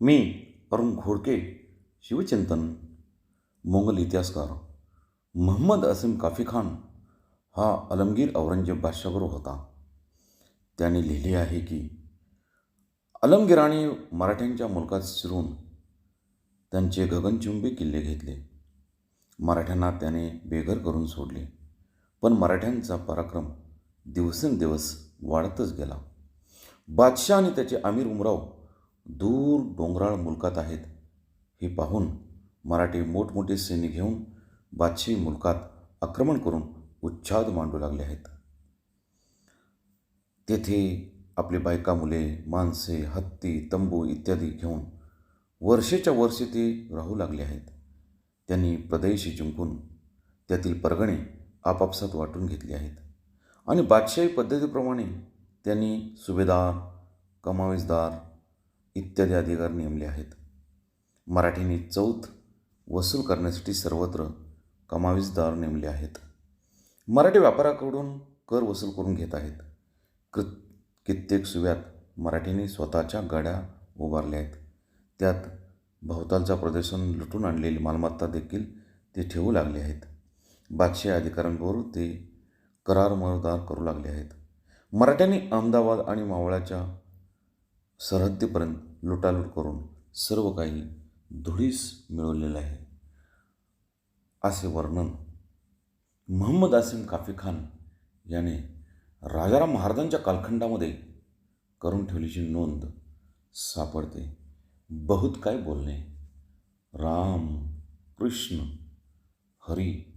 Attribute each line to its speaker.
Speaker 1: मी अरुण घोडके शिवचिंतन मोंगल इतिहासकार महम्मद असीम काफी खान हा अलमगीर औरंगजेब बादशाबरोबर होता. त्याने लिहिले आहे की अलमगिराने मराठ्यांच्या मुलकात शिरून त्यांचे गगनचुंबी किल्ले घेतले. मराठ्यांना त्याने बेघर करून सोडले. पण मराठ्यांचा पराक्रम दिवसेंदिवस वाढतच गेला. बादशाह आणि त्याचे आमीर उमराव दूर डोंगराळ मुलकात आहेत. हे पाहून मराठी मोठमोठे सैन्य घेऊन बादशाही मुलकात आक्रमण करून उच्छाद मांडू लागले आहेत. तेथे आपली बायका मुले माणसे हत्ती तंबू इत्यादी घेऊन वर्षेच्या वर्षे ते राहू लागले आहेत. त्यांनी प्रदेशी जिंकून त्यातील परगणे आपापसात वाटून घेतले आहेत. आणि बादशाही पद्धतीप्रमाणे त्यांनी सुभेदार कमावीसदार इत्यादी अधिकार नेमले आहेत. मराठीने चौथ वसूल करण्यासाठी सर्वत्र कमावीसदार नेमले आहेत. मराठी व्यापाराकडून कर वसूल करून घेत आहेत. कृ कित्येक सुव्यात मराठीने स्वतःच्या गाड्या उभारल्या आहेत. त्यात भोवतालचा प्रदर्शन लुटून आणलेली मालमत्ता देखील ते ठेवू लागले आहेत. बादशाही अधिकाऱ्यांबरोबर ते करार मरदार करू लागले आहेत. मराठ्यांनी अहमदाबाद आणि मावळाच्या सरहद्दीपर्यंत लुटालूट करून सर्व काही धुळीस मिळवलेलं आहे. असे वर्णन महम्मद आसिम काफी खान याने राजाराम महाराजांच्या कालखंडामध्ये करून ठेवल्याची नोंद सापडते. बहुत काय बोलणे. राम कृष्ण हरी